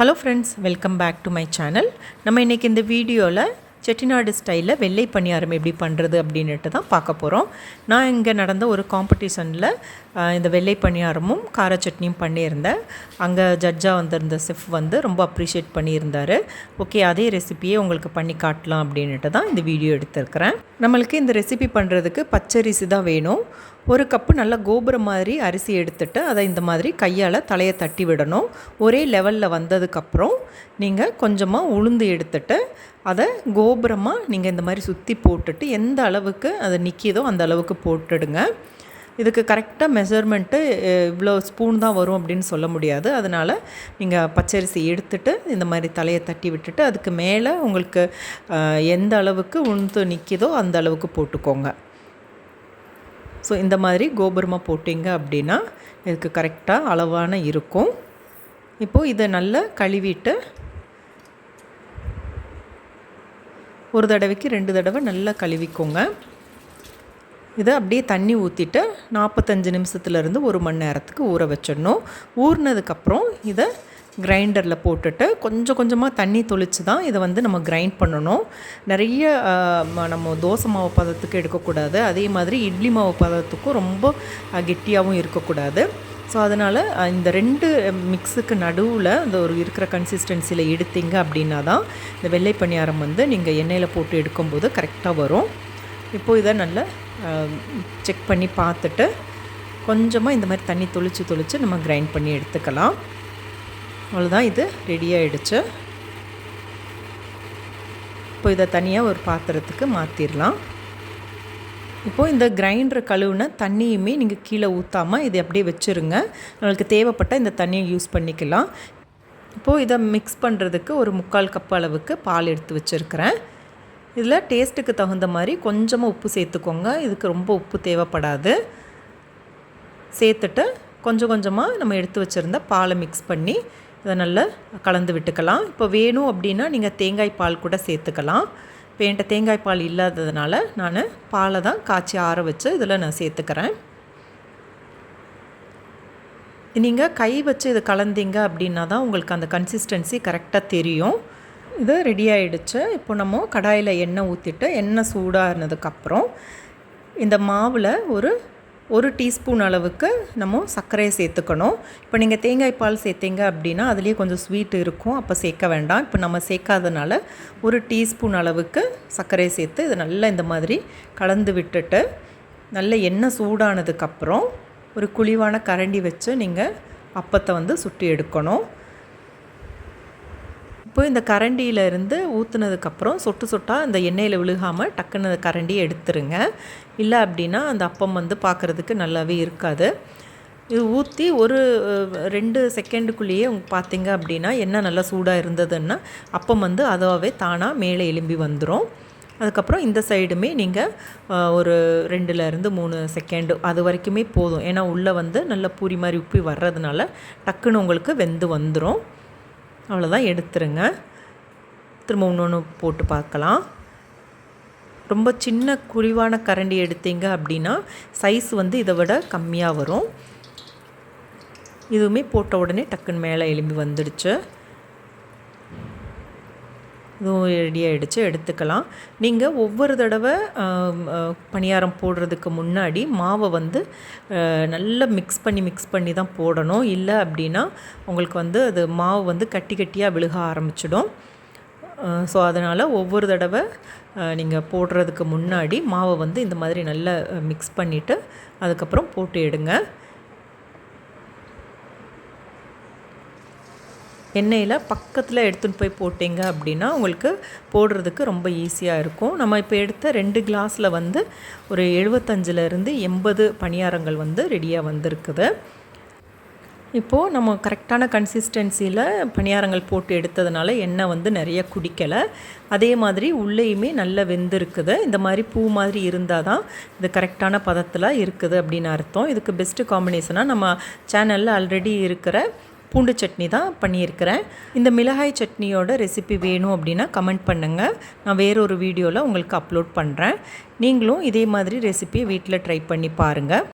Hello friends welcome back to my channel நம்ம இன்றைக்கி இந்த வீடியோவில் செட்டிநாடு ஸ்டைலில் வெள்ளை பணியாரம் எப்படி பண்ணுறது அப்படின்ட்டு தான் பார்க்க போகிறோம் நான் இங்கே நடந்த ஒரு காம்படிஷனில் இந்த வெள்ளை பணியாரமும் கார சட்னியும் பண்ணியிருந்தேன். அங்கே ஜட்ஜாக வந்திருந்த செஃப் வந்து ரொம்ப அப்ரிஷியேட் பண்ணியிருந்தார். ஓகே அதே ரெசிபியே உங்களுக்கு பண்ணி காட்டலாம் அப்படின்ட்டு தான் இந்த வீடியோ எடுத்திருக்கிறேன். நம்மளுக்கு இந்த ரெசிபி பண்ணுறதுக்கு பச்சரிசி தான் வேணும். ஒரு கப்பு நல்லா கோபுரம் மாதிரி அரிசி எடுத்துட்டு அதை இந்த மாதிரி கையால் தலையை தட்டி விடணும். ஒரே லெவலில் வந்ததுக்கப்புறம் நீங்கள் கொஞ்சமாக உளுந்து எடுத்துட்டு அதை கோபுரமாக நீங்கள் இந்த மாதிரி சுற்றி போட்டுட்டு எந்த அளவுக்கு அதை நிற்கிதோ அந்த அளவுக்கு போட்டுடுங்க. இதுக்கு கரெக்டாக மெஷர்மெண்ட்டு இவ்வளோ ஸ்பூன் தான் வரும் அப்படின்னு சொல்ல முடியாது. அதனால் நீங்கள் பச்சரிசி எடுத்துட்டு இந்த மாதிரி தலையை தட்டி விட்டுட்டு அதுக்கு மேலே உங்களுக்கு எந்த அளவுக்கு உளுந்து நிற்கிதோ அந்த அளவுக்கு போட்டுக்கோங்க. ஸோ இந்த மாதிரி கோபுரமாக போட்டிங்க அப்படின்னா இதுக்கு கரெக்டாக அளவான இருக்கும். இப்போது இதை நல்லா கழுவிட்டு ஒரு தடவைக்கு ரெண்டு தடவை நல்லா கழுவிக்கோங்க. இதை அப்படியே தண்ணி ஊற்றிட்டு நாற்பத்தஞ்சு நிமிஷத்துலேருந்து ஒரு மணி நேரத்துக்கு ஊற வச்சிடணும். ஊறினதுக்கப்புறம் இதை கிரைண்டரில் போட்டுட்டு கொஞ்சம் கொஞ்சமாக தண்ணி தொளித்து தான் இதை வந்து நம்ம கிரைண்ட் பண்ணணும். நிறைய நம்ம தோசை மாவு பதத்துக்கு எடுக்கக்கூடாது. அதே மாதிரி இட்லி மாவு பதத்துக்கும் ரொம்ப கெட்டியாகவும் இருக்கக்கூடாது. ஸோ அதனால் இந்த ரெண்டு மிக்ஸுக்கு நடுவில் இந்த ஒரு இருக்கிற கன்சிஸ்டன்சியில் எடுத்தீங்க அப்படின்னா தான் இந்த வெள்ளை பணியாரம் வந்து நீங்கள் எண்ணெயில் போட்டு எடுக்கும்போது கரெக்டாக வரும். இப்போது இதை நல்லா செக் பண்ணி பார்த்துட்டு கொஞ்சமாக இந்த மாதிரி தண்ணி தொளித்து தொளித்து நம்ம கிரைண்ட் பண்ணி எடுத்துக்கலாம். அவ்வளோதான் இது ரெடி ஆகிடுச்சு இப்போ இதை தனியாக ஒரு பாத்திரத்துக்கு மாற்றிடலாம் இப்போது இந்த கிரைண்டர் கழுவுன தண்ணியுமே நீங்கள் கீழே ஊற்றாமல் இதை அப்படியே வச்சுருங்க. நம்மளுக்கு தேவைப்பட்ட இந்த தண்ணியை யூஸ் பண்ணிக்கலாம். இப்போது இதை மிக்ஸ் பண்ணுறதுக்கு ஒரு முக்கால் கப் அளவுக்கு பால் எடுத்து வச்சுருக்கிறேன். இதில் டேஸ்ட்டுக்கு தகுந்த மாதிரி கொஞ்சமாக உப்பு சேர்த்துக்கோங்க. இதுக்கு ரொம்ப உப்பு தேவைப்படாது. சேர்த்துட்டு கொஞ்சம் கொஞ்சமாக நம்ம எடுத்து வச்சுருந்த பாலை மிக்ஸ் பண்ணி இதை நல்லா கலந்து விட்டுக்கலாம். இப்போ வேணும் அப்படின்னா நீங்கள் தேங்காய் பால் கூட சேர்த்துக்கலாம். இப்போ என்கிட்ட தேங்காய் பால் இல்லாததுனால நான் பாலை தான் காய்ச்சி ஆற வச்சு இதில் நான் சேர்த்துக்கிறேன். நீங்கள் கை வச்சு இதை கலந்தீங்க அப்படின்னா தான் உங்களுக்கு அந்த கன்சிஸ்டன்சி கரெக்டாக தெரியும். இது ரெடி ஆகிடுச்சு இப்போ நம்ம கடாயில் எண்ணெய் ஊற்றிட்டு எண்ணெய் சூடாக இருந்ததுக்கப்புறம் இந்த மாவில் ஒரு ஒரு டீஸ்பூன் அளவுக்கு நம்ம சர்க்கரையை சேர்த்துக்கணும். இப்போ நீங்கள் தேங்காய் பால் சேர்த்தீங்க அப்படின்னா அதுலேயே கொஞ்சம் ஸ்வீட் இருக்கும். அப்போ சேர்க்க வேண்டாம். இப்போ நம்ம சேர்க்காதனால ஒரு டீஸ்பூன் அளவுக்கு சர்க்கரையை சேர்த்து இதை நல்லா இந்த மாதிரி கலந்து விட்டுட்டு நல்ல எண்ணெய் சூடானதுக்கப்புறம் ஒரு குழிவான கரண்டி வச்சு நீங்கள் அப்பத்தை வந்து சுட்டி எடுக்கணும். இப்போ இந்த கரண்டியிலேருந்து ஊற்றுனதுக்கப்புறம் சொட்டு சொட்டாக இந்த எண்ணெயில் விழுகாமல் டக்குன்னு கரண்டியை எடுத்துருங்க. இல்லை அப்படின்னா அந்த அப்பம் வந்து பார்க்குறதுக்கு நல்லாவே இருக்காது. இது ஊற்றி ஒரு ரெண்டு செகண்டுக்குள்ளேயே உங்க பார்த்தீங்க அப்படின்னா என்ன நல்லா சூடாக இருந்ததுன்னா அப்பம் வந்து அதாவே தானாக மேலே எலும்பி வந்துடும் அதுக்கப்புறம் இந்த சைடுமே நீங்கள் ஒரு ரெண்டுலேருந்து மூணு செகண்டு அது வரைக்குமே போதும். ஏன்னா உள்ளே வந்து நல்ல பூரி மாதிரி உப்பி வர்றதுனால டக்குன்னு உங்களுக்கு வெந்து வந்துடும் அவ்வளோதான் எடுத்துருங்க. திரும்ப இன்னொன்று போட்டு பார்க்கலாம். ரொம்ப சின்ன குழிவான கரண்டி எடுத்தீங்க அப்படின்னா சைஸ் வந்து இதை விட கம்மியாக வரும். இதுவுமே போட்ட உடனே டக்குன்னு மேலே எலும்பி வந்துடுச்சு. இதுவும் ரெடி ஆகிடுச்சு எடுத்துக்கலாம். நீங்கள் ஒவ்வொரு தடவை பணியாரம் போடுறதுக்கு முன்னாடி மாவை வந்து நல்லா மிக்ஸ் பண்ணி மிக்ஸ் பண்ணி தான் போடணும். இல்லை அப்படின்னா உங்களுக்கு வந்து அது மாவு வந்து கட்டி கட்டியாக விழுக ஆரம்பிச்சிடும். ஸோ அதனால் ஒவ்வொரு தடவை நீங்கள் போடுறதுக்கு முன்னாடி மாவை வந்து இந்த மாதிரி நல்லா மிக்ஸ் பண்ணிவிட்டு அதுக்கப்புறம் போட்டு எடுங்க. எண்ணெயில் பக்கத்தில் எடுத்துகிட்டு போய் போட்டிங்க அப்படின்னா உங்களுக்கு போடுறதுக்கு ரொம்ப ஈஸியாக இருக்கும். நம்ம இப்போ எடுத்த ரெண்டு கிளாஸில் வந்து ஒரு எழுபத்தஞ்சிலேருந்து எண்பது பணியாரங்கள் வந்து ரெடியாக வந்திருக்குது. இப்போது நம்ம கரெக்டான கன்சிஸ்டன்சியில் பணியாரங்கள் போட்டு எடுத்ததுனால எண்ணெய் வந்து நிறைய குடிக்கலை. அதே மாதிரி உள்ளேயுமே நல்ல வெந்திருக்குது. இந்த மாதிரி பூ மாதிரி இருந்தால் தான் இது கரெக்டான பதத்தில் இருக்குது அப்படின்னு அர்த்தம். இதுக்கு பெஸ்ட்டு காம்பினேஷனாக நம்ம சேனலில் ஆல்ரெடி இருக்கிற பூண்டு சட்னி தான் பண்ணியிருக்கிறேன். இந்த மிளகாய் சட்னியோட ரெசிபி வேணும் அப்படின்னா கமெண்ட் பண்ணுங்கள் நான் வேறொரு வீடியோவில் உங்களுக்கு அப்லோட் பண்ணுறேன் நீங்களும் இதே மாதிரி ரெசிபியை வீட்டில் ட்ரை பண்ணி பாருங்கள்